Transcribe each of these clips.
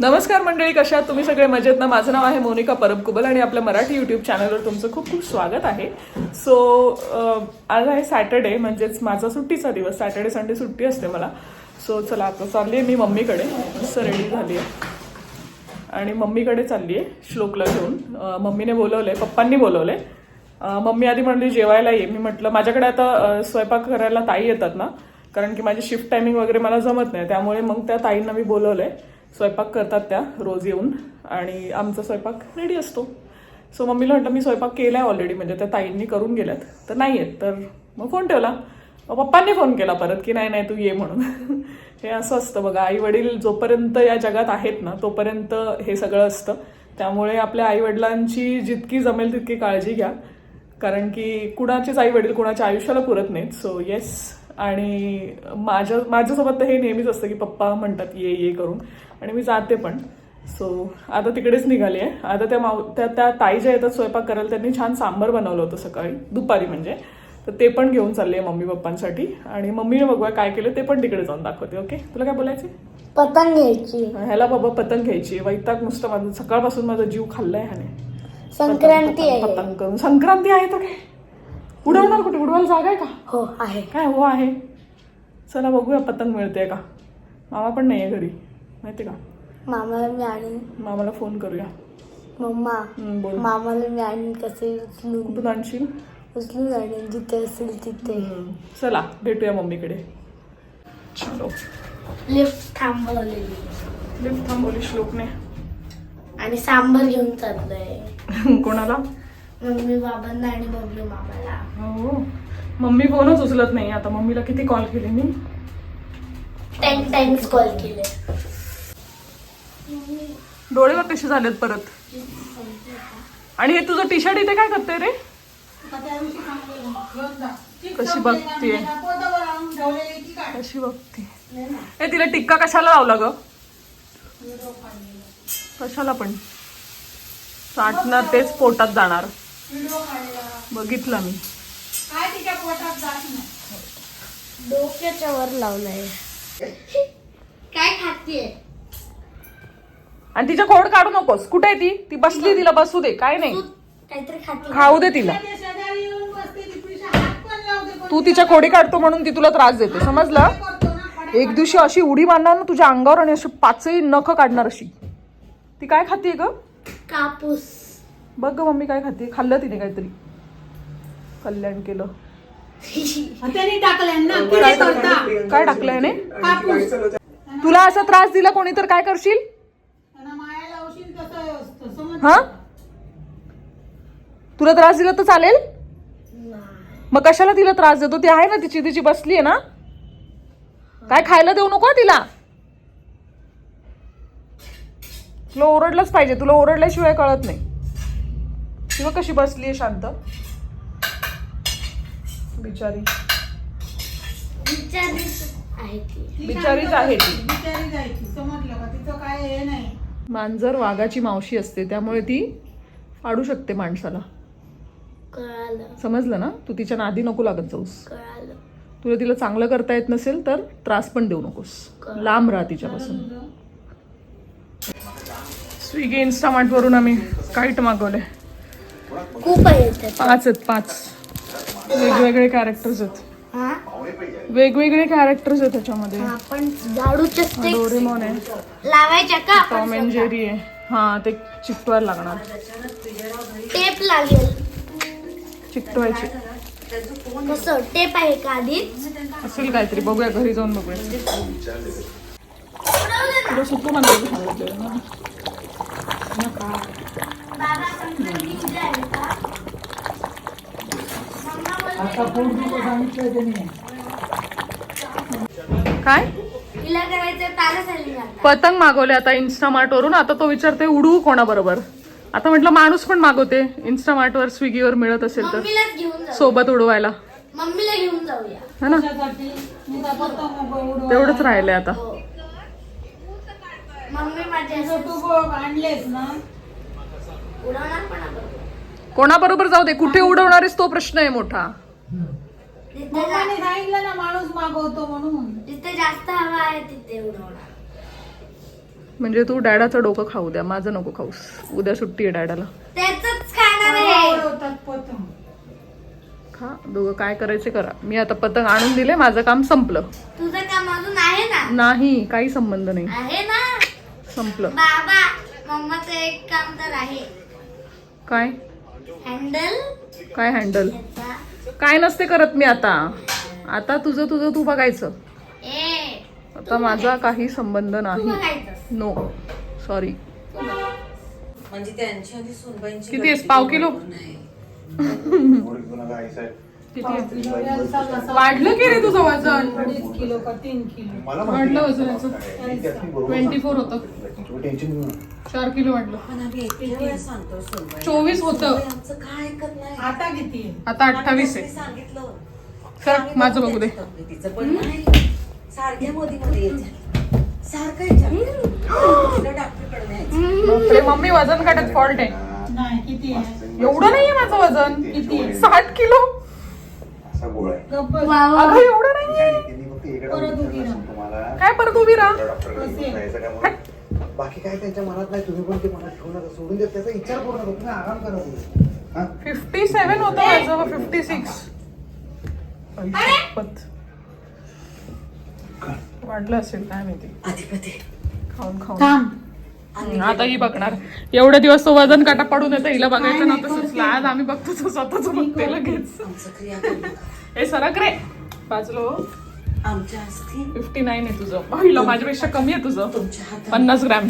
नमस्कार मंडळी कशा तुम्ही सगळे मजेत ना? माझं नाव आहे मोनिका परब कुबल आणि आपल्या मराठी यूट्यूब चॅनलवर तुमचं खूप खूप स्वागत आहे. सो आज आहे सॅटर्डे म्हणजेच माझा सुट्टीचा दिवस. सॅटर्डे संडे सुट्टी असते मला. सो चला आता चालली आहे मी मम्मीकडे. मस्त रेडी झाली आहे आणि मम्मीकडे चालली आहे श्लोकला घेऊन. मम्मीने मम्मीने बोलवलंय पप्पांनी बोलवलंय. आहे मम्मी आधी म्हणली जेवायला ये. मी म्हटलं माझ्याकडे आता स्वयंपाक करायला ताई येतात ना? कारण की माझी शिफ्ट टायमिंग वगैरे मला जमत नाही. त्यामुळे मग त्या ताईंना मी बोलवलंय. स्वयंपाक करतात त्या रोज येऊन आणि आमचा स्वयंपाक रेडी असतो. सो मम्मीला म्हटलं मी स्वयंपाक आहे ऑलरेडी म्हणजे त्या ताईंनी करून गेल्यात. तर नाही आहेत तर मग फोन ठेवला. पप्पांनी फोन केला परत की नाही नाही तू ये म्हणून. हे असं असतं बघा आई वडील जोपर्यंत या जगात आहेत ना तोपर्यंत हे सगळं असतं. त्यामुळे आपल्या आई वडिलांची जितकी जमेल तितकी काळजी घ्या. कारण की कुणाचेच आई वडील कुणाच्या आयुष्याला पुरत नाहीत. सो येस आणि माझ्या माझ्यासोबत तर हे नेहमीच असतं की पप्पा म्हणतात ये ये करून. आणि मी जाते पण. सो आता तिकडेच निघाली आहे. आता त्या माव त्या त्या ताई ज्या येतात स्वयंपाक करायला त्यांनी छान सांबर बनवलं होतं सकाळी दुपारी म्हणजे. तर ते पण घेऊन चालले आहे मम्मी पप्पांसाठी. आणि मम्मीने बघूया काय केलं ते पण तिकडे जाऊन दाखवते ओके? तुला काय बोलायचं पतंग घ्यायची. ह्याला बाबा पतंग घ्यायची. वैताग नुसतं माझं सकाळपासून माझा जीव खाल्लाय ह्याने. संक्रांती पतंग करून. संक्रांती आहे तर काय? उडवणार कुठे? उडवायला जागा आहे का? हो आहे. काय हो आहे? चला बघूया पतंग मिळते का? मामा पण नाही आहे घरी. माहिती का? मामाला मी आणि मामाला फोन करूया. मम्मा हम्म, बोल. मामाला मी आणि कसे उचलून कुठून आणशील? उचलून आणि जिथे असेल तिथे. हम्म, चला भेटूया मम्मीकडे. चलो. लिफ्ट थांबवलेली. लिफ्ट थांबवली श्लोकने. आणि सांबर घेऊन चाललोय. कोणाला? मम्मी बाबांना आणि मम्मी मामाला. हो मम्मी फोनच उचलत नाही. आता मम्मीला किती कॉल केले मी? Ten times call. केले डोळे बघ कसे झालेत परत. आणि हे तुझं टी शर्ट इथे काय करते रे? कशी बघतीये? कशी बघते ए तिला टिक्का कशाला लावला ग? कशाला पण. साठणार तेच पोटात जाणार. बघितलं मी. डोक्याच्या वर लावलंय. काय खातीये? आणि तिच्या खोड काढू नकोस. कुठे आहे ती? ती बसली तिला बसू दे. काय नाही. काहीतरी खाती. खाऊ दे तिला. तू तिच्या खोडी काढतो म्हणून ती तुला त्रास देते. समजलं? एक दिवशी अशी उडी मारणार ना तुझ्या अंगावर आणि अशी पाचही नख काढणार अशी. ती काय खाते ग? कापूस. बघ ग मम्मी काय खाते. खाल्लं तिने काहीतरी. कल्याण केलं. काय टाकलं काय टाकलं याने? तुला असा त्रास दिला कोणी तर काय करशील? हा? तुला त्रास दिला तर चालेल? मग कशाला तिला त्रास देतो? ती आहे ना तिची तिची बसली आहे ना? काय खायला देऊ नको तिला? तुला ओरडलंच पाहिजे. तुला ओरडल्याशिवाय कळत नाही. किंवा कशी बसली आहे शांत? बिचारी. विचारलीच आहे ती. बिचारीच आहे ती. बिचारी जायची समजलं का तिचं काय हे नाही. मांजर वाघाची मावशी असते त्यामुळे ती पाडू शकते माणसाला. कळालं. समजलं ना? तू तिच्या नादी नको लागत जाऊस. कळालं. तुला तिला चांगलं करता येत नसेल तर त्रास पण देऊ नकोस. लांब राहा तिच्यापासून. स्विगी इन्स्टामार्ट वरून आम्ही काईट मागवले खूप आहे त्याच्यात पाच आहेत पाच. वेगवेगळे कॅरेक्टर्स आहेत. हा? वेगवेगळे कॅरेक्टर्स आहेत त्याच्यामध्ये. आपण झाडूचे स्टिक डोरेमॉन आहे. लावायच्या का टॉम अँड जेरी आहे. हा ते चिकटवायला लागणार. टेप लागेल. चिकटवायचे. कसं? टेप आहे का आधीच असेल काहीतरी. बघूया घरी जाऊन बघूया. तुला सुकू म्हणजे सांगितलेलं ना. काय? तिला करायचं तारा चालली पतंग मागवले आता इन्स्टामार्ट वरून. आता तो विचारते उडवू कोणाबरोबर? आता म्हटलं माणूस पण मागवते. इन्स्टामार्ट वर स्विगीवर मिळत असेल तर. मम्मीलाच घेऊन जाऊ. सोबत उडवायला. मम्मीला घेऊन जाऊया. है ना? त्यासाठी मी का पतंग उडव तेवढंच राहिलंय आता. हो. मम्मी माझ्या तुझं तू बघ आणलेस ना? उडवणार पण आपण कोणाबरोबर जाऊ दे. कुठे उडवणारेस तो प्रश्न आहे मोठा. मम्माने सांगितलं ना माणूस मागवतो म्हणून. जिथे जास्त हवा आहे तिथे उडवणार. म्हणजे तू डॅडाचं डोकं खाऊ द्या माझं नको खाऊस. उद्या सुट्टी आहे डॅडाला. त्याच खाणार आहे. पतंग. खा दोघं काय करायचे करा. मी आता पतंग आणून दिले माझं काम संपलं. तुझं काम अजून आहे ना? नाही काही संबंध नाही. आहे ना? संपलं. बाबा मम्माचं एक काम तर आहे. काय? हँडल? काय हँडल? काय नसते करत मी आता. आता तुझं तुझं तू बघायचं. ए आता माझा काही संबंध तू नाही. बघायचं नो सॉरी म्हणजे त्यांची सुनबाईंची किती आहेस? पाव किलो? नाही वाढलं की रे तुझं वजन? अडीच किलो का तीन किलो. वाढलं वजनाचं ट्वेंटी फोर होतं. टेन्शन चार किलो वाढलं. पण आम्ही सांगतो चोवीस होतं. आमचं काय ऐकत नाही. आता किती? आहे आता अठ्ठावीस आहे. सांगितलं. सर माझं बघू दे. तिचं पण नाही. सारख्या मोदी मध्ये येते सारखं विचार डॉक्टरकडे न्यायचं. बापरे, मम्मी वजन काटत फॉल्ट आहे. नाही किती आहे? एवढं नाहीये माझं वजन. किती? साठ किलो. असा गोळा आहे गप्प बस. अगं एवढं नाहीये त्यांनी फक्त इकडे परत उभी बघितलं राहा. असेल तुम्हाला काय परत उभी राहा? डॉक्टरकडे घेऊन जायचं का म्हणून. बाकी काय त्यांच्या मनात नाही तुम्ही पण ते मनात ठेवू नका. सोडून देत त्याचा विचार करू नका. तुम्ही आराम करा तुम्ही. हा? फिफ्टी सेव्हन होतं माझं फिफ्टी सिक्स वाढलं असेल काय माहिती. अधिपती खाऊन खाऊन. थांब. हम्म, आता ही बघणार. एवढे दिवस तो वजन काटा पडून येतं हिला बघायचं नव्हतं सुचलं. आज आम्ही बघतो तो स्वतःच बघते लगेच. आमचं क्रिया करू नका. हे सरक रे बाजलो आमच्या फिफ्टी नाईन आहे तुझं. पहिलं माझ्यापेक्षा कमी आहे तुझं. तुमच्या हातात. पन्नास ग्रॅम.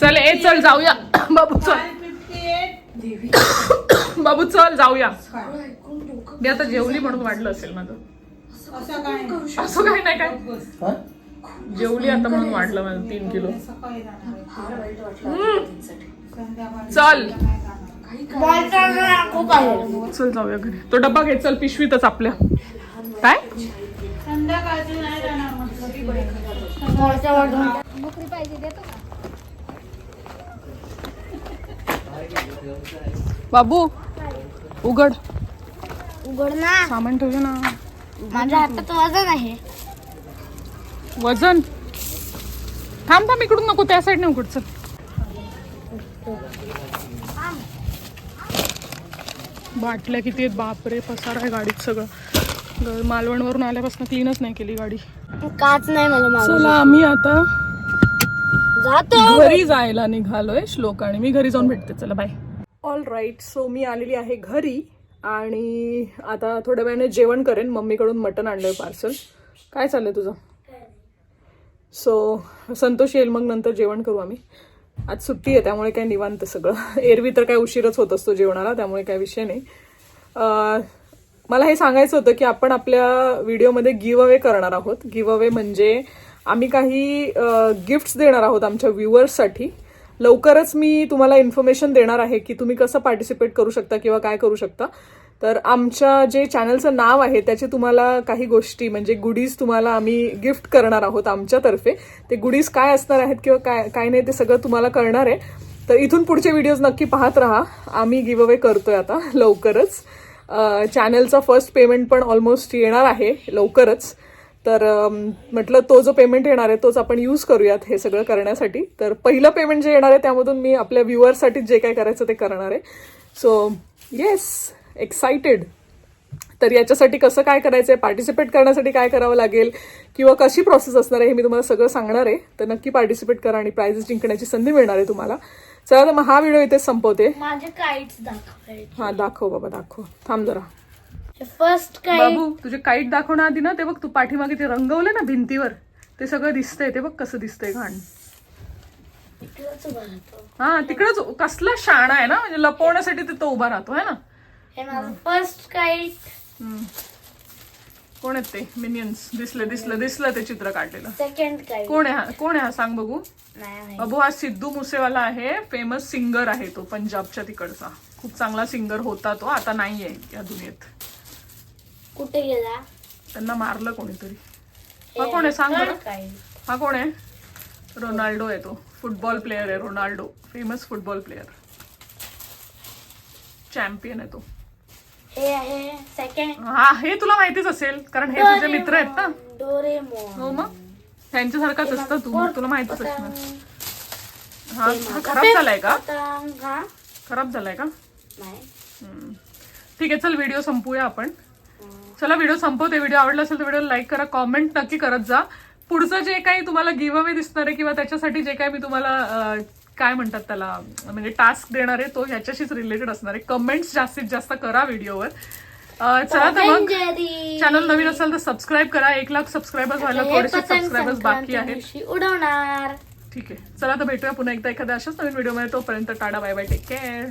चल ए चल जाऊया. बाबू चल. देवी. बाबू चल जाऊया. मी आता जेवली म्हणून वाढलं असेल माझं. असं काय. असं काही नाही काय. हा? जेवली आता म्हणून वाढलं माझं तीन किलो. सकाळी जाणार आहे. फार वाईट वाटलं अधिपतींसाठी. संध्याकाळी चल. जाणार. बॉलचा खूप आहे चल जाऊया घरी. तो डब्बा घे चल पिशवीतच आपल्या. काय? बाबू उघड. उघड ना सामान ठेवलं ना. माझ्या हातात वजन आहे. वजन? थांब थांब इकडून नको त्या साईडने उघड चल. बाटल्या किती आहेत बापरे पसार आहे गाडीत सगळं. ग- मालवणवरून आल्यापासून क्लीनच नाही केली गाडी. काच नाही मला मागं. चला आम्ही आता जातो. घरी जायला निघालोय श्लोक आणि मी घरी जाऊन भेटते. चला बाय ऑल राईट सो मी आलेली आहे घरी आणि आता थोड्या वेळाने जेवण करेन. मम्मीकडून मटण आणलंय पार्सल काय चाललंय तुझं? सो संतोष येईल मग नंतर जेवण करू आम्ही. आज सुट्टी आहे त्यामुळे काय निवांत सगळं. एरवी तर काय उशीरच होत असतो जेवणाला त्यामुळे काय विषय नाही. मला हे सांगायचं होतं की आपण आपल्या व्हिडिओमध्ये गिव अवे करणार आहोत. गिव अवे म्हणजे आम्ही काही गिफ्ट्स देणार आहोत आमच्या व्ह्युअर्ससाठी. लवकरच मी तुम्हाला इन्फॉर्मेशन देणार आहे की तुम्ही कसं पार्टिसिपेट करू शकता किंवा काय करू शकता. तर आमच्या जे चॅनलचं नाव आहे त्याचे तुम्हाला काही गोष्टी म्हणजे गुडीज तुम्हाला आम्ही गिफ्ट करणार आहोत आमच्यातर्फे. ते गुडीज काय असणार आहेत किंवा काय काय नाही ते सगळं तुम्हाला कळणार आहे. तर इथून पुढचे व्हिडिओज नक्की पाहत राहा. आम्ही गिव अवे करतोय आता लवकरच. चॅनलचा फर्स्ट पेमेंट पण ऑलमोस्ट येणार आहे लवकरच. तर म्हटलं तो जो पेमेंट येणार आहे तोच आपण यूज करूयात हे सगळं करण्यासाठी. तर पहिलं पेमेंट जे येणार आहे त्यामधून मी आपल्या व्ह्युअरसाठी जे काय करायचं ते करणार आहे. सो येस एक्साइटेड तर याच्यासाठी कसं काय करायचं आहे पार्टिसिपेट करण्यासाठी काय करावं लागेल? किंवा कशी प्रोसेस असणार आहे हे मी तुम्हाला सगळं सांगणार आहे. तर नक्की पार्टिसिपेट करा आणि प्राइजेस जिंकण्याची संधी मिळणार आहे तुम्हाला. चला तर मग हा व्हिडिओ इथेच संपवते हा दाखव बाबा दाखव. थांब जरा. फर्स्ट बाबू तुझे काईट दाखवणं आधी ना ते बघ तू पाठीमागे ते रंगवले ना भिंतीवर ते सगळं दिसतंय ते बघ कसं दिसतंय घाण. हा तिकडच कसला शाणा आहे ना म्हणजे लपवण्यासाठी ते तो उभा राहतो है ना? हे माझं फर्स्ट काईट हम्म. कोण आहेत ते? मिनियन्स दिसलं दिसलं दिसलं ते चित्र काढलेलं. सेकंड कोण आहे हा? कोण आहे हा? सांग बघू. नाही. बाबू हा सिद्धू मुसेवाला आहे. फेमस सिंगर आहे तो पंजाबच्या तिकडचा. खूप चांगला सिंगर होता तो. आता नाहीये या दुनियेत. कुठे गेला? त्यांना मारलं कोणीतरी. हा कोण आहे? सांग बरं. हा कोण आहे? रोनाल्डो आहे तो. फुटबॉल प्लेअर आहे Ronaldo. Famous football player champion आहे तो. हे आहे सेकंड हा हे तुला माहितीच असेल कारण हे तुझे मित्र आहेत ना. डोरेमोन हो मग? त्यांच्यासारखाच असतं तू मग तुला माहितच असणार. हा हा खराब झालाय का? पतंग हा? खराब झालाय का? नाही. हम्म. ठीक आहे चल व्हिडिओ संपूया आपण. चला व्हिडिओ संपवते. व्हिडिओ आवडला असेल तर व्हिडिओ लाईक करा कॉमेंट नक्की करत जा. पुढचं जे काही तुम्हाला गिव्ह अवे दिसणार आहे किंवा त्याच्यासाठी जे काही मी तुम्हाला काय म्हणतात त्याला म्हणजे टास्क देणार आहे तो ह्याच्याशीच रिलेटेड असणार आहे. कमेंट्स जास्तीत जास्त करा व्हिडिओवर चला तर मग चॅनल नवीन असेल तर सबस्क्राईब करा. एक लाख सबस्क्रायबर्स व्हायला हे थोडेसे सबस्क्रायबर्स बाकी आहेत. उडवणार. ठीक आहे. चला तर भेटूया पुन्हा एकदा एखाद्या अशाच नवीन व्हिडिओमध्ये तोपर्यंत tata bye bye take care